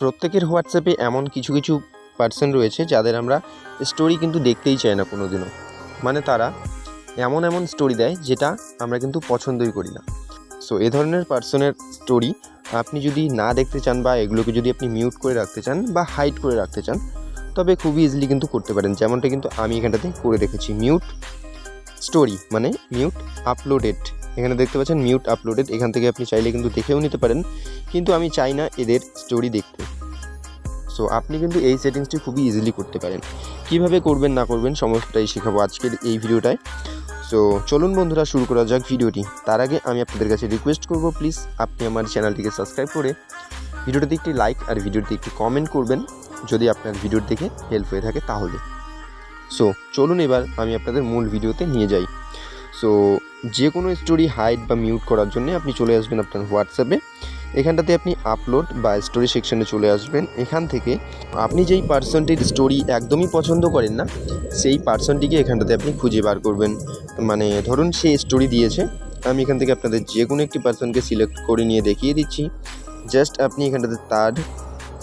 প্রত্যেকের হোয়াটসঅ্যাপে এমন কিছু কিছু পার্সন রয়েছে যাদের আমরা স্টোরি কিন্তু দেখতেই চাই না কোনো দিনও মানে তারা এমন এমন স্টোরি দেয় যেটা আমরা কিন্তু পছন্দই করি না। সো এ ধরনের পার্সনের স্টোরি আপনি যদি না দেখতে চান বা এগুলোকে যদি আপনি মিউট করে রাখতে চান বা হাইড করে রাখতে চান, তবে খুবই ইজিলি কিন্তু করতে পারেন। যেমনটা কিন্তু আমি এখানটাতে করে রেখেছি। মিউট স্টোরি মানে মিউট আপলোডেড এখানে দেখতে পাচ্ছেন মিউট আপলোডেড এখান থেকে আপনি চাইলে কিন্তু দেখেও নিতে পারেন। কিন্তু আমি চাই না এদের স্টোরি দেখতে। সো আপনি কিন্তু এই সেটিংসটি খুবই ইজিলি করতে পারেন। কীভাবে করবেন, না করবেন, সমস্তটাই শেখাবো আজকের এই ভিডিওটায়। সো চলুন বন্ধুরা, শুরু করা যাক ভিডিওটি। তার আগে আমি আপনাদের কাছে রিকোয়েস্ট করব প্লিজ আপনি আমার চ্যানেলটিকে সাবস্ক্রাইব করে ভিডিওটিতে একটি লাইক আর ভিডিওটিতে একটি কমেন্ট করবেন। যদি আপনার ভিডিওর দেখে হেল্প হয়ে থাকে, তাহলে। সো চলুন এবার আমি আপনাদের মূল ভিডিওতে নিয়ে যাই। সো যে কোনো স্টোরি হাইড বা মিউট করার জন্য আপনি চলে আসবেন আপনার হোয়াটসঅ্যাপে এখানটাতে আপনি আপলোড বা স্টোরি সেকশনে চলে আসবেন। এখান থেকে আপনি যেই পার্সনটির স্টোরি একদমই পছন্দ করেন না, সেই পার্সনটিকে এখানটাতে আপনি খুঁজে বার করবেন। মানে ধরুন সে স্টোরি দিয়েছে, আমি এখান থেকে আপনাদের যে কোনো একটি পার্সনকে সিলেক্ট করে নিয়ে দেখিয়ে দিচ্ছি। জাস্ট আপনি এখানটাতে তার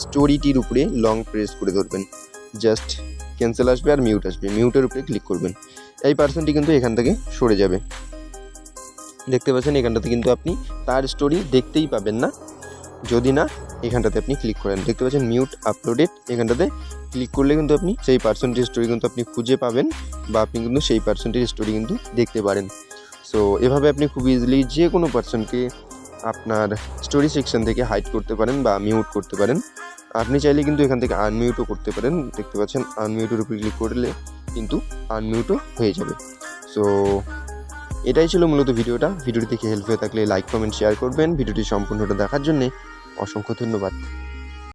স্টোরিটির উপরে লং প্রেস করে ধরবেন। জাস্ট ক্যান্সেল আসবে আর মিউট আসবে। মিউটের উপরে ক্লিক করবেন। এই পার্সনটি কিন্তু এখান থেকে সরে যাবে। দেখতে পাচ্ছেন, এখানটাতে কিন্তু আপনি তার স্টোরি দেখতেই পাবেন না। যদি না, এখানটাতে আপনি ক্লিক করেন। দেখতে পাচ্ছেন মিউট আপলোডেড এখানটাতে ক্লিক করলে কিন্তু আপনি সেই পার্সনটির স্টোরি কিন্তু আপনি খুঁজে পাবেন বা আপনি কিন্তু সেই পার্সনটির স্টোরি কিন্তু দেখতে পারেন। সো এভাবে আপনি খুব ইজিলি যে কোনো পার্সনকে আপনার স্টোরি সেকশন থেকে হাইড করতে পারেন বা মিউট করতে পারেন। আপনি চাইলে কিন্তু এখান থেকে আনমিউটও করতে পারেন। দেখতে পাচ্ছেন আনমিউটের উপরে ক্লিক করলে কিন্তু আনমিউটও হয়ে যাবে। সো এটাই ছিল মূলত ভিডিওটা। ভিডিওটি দেখে হেল্প হয়ে থাকলে লাইক কমেন্ট শেয়ার করবেন। ভিডিওটি সম্পূর্ণটা দেখার জন্যে অসংখ্য ধন্যবাদ।